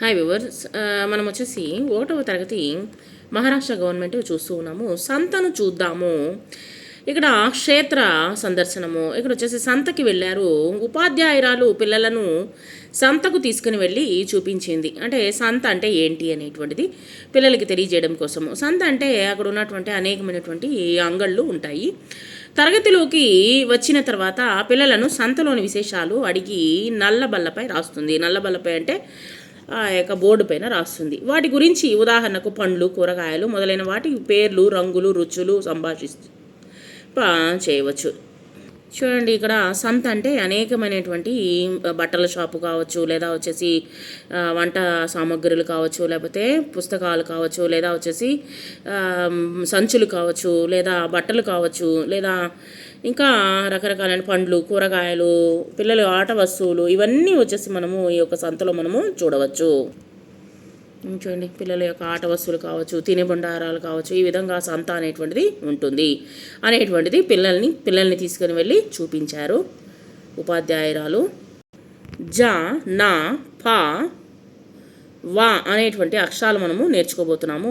Hi viewers uh, మనం వచ్చేసి ఒకటవ తరగతి మహారాష్ట్ర గవర్నమెంట్ చూస్తూ ఉన్నాము. సంతను చూద్దాము. ఇక్కడ క్షేత్ర సందర్శనము. ఇక్కడ వచ్చేసి సంతకి వెళ్ళారు. ఉపాధ్యాయురాలు పిల్లలను సంతకు తీసుకుని వెళ్ళి చూపించింది. అంటే సంత అంటే ఏంటి అనేటువంటిది పిల్లలకి తెలియజేయడం కోసము. సంత అంటే అక్కడ ఉన్నటువంటి అనేకమైనటువంటి అంగళ్ళు ఉంటాయి. తరగతిలోకి వచ్చిన తర్వాత పిల్లలను సంతలోని విశేషాలు అడిగి నల్లబల్లపై రాస్తుంది. నల్లబల్లపై అంటే ఆ యొక్క బోర్డు పైన రాస్తుంది. వాటి గురించి ఉదాహరణకు పండ్లు కూరగాయలు మొదలైన వాటి పేర్లు రంగులు రుచులు సంభాషిస్తూ చేయవచ్చు. చూడండి ఇక్కడ సంత అంటే అనేకమైనటువంటి బట్టల షాపు కావచ్చు లేదా వచ్చేసి వంట సామాగ్రులు కావచ్చు లేకపోతే పుస్తకాలు కావచ్చు లేదా వచ్చేసి సంచులు కావచ్చు లేదా బట్టలు కావచ్చు లేదా ఇంకా రకరకాలైన పండ్లు కూరగాయలు పిల్లలు ఆట వస్తువులు ఇవన్నీ వచ్చేసి మనము ఈ యొక్క సంతలో మనము చూడవచ్చు. చూడండి పిల్లల యొక్క ఆట వస్తువులు కావచ్చు తినే బండారాలు కావచ్చు ఈ విధంగా సంత అనేటువంటిది ఉంటుంది. అనేటువంటిది పిల్లల్ని పిల్లల్ని తీసుకుని వెళ్ళి చూపించారు. ఉపాధ్యాయురాలు జ నా ప వా అనేటువంటి అక్షరాలు మనము నేర్చుకోబోతున్నాము.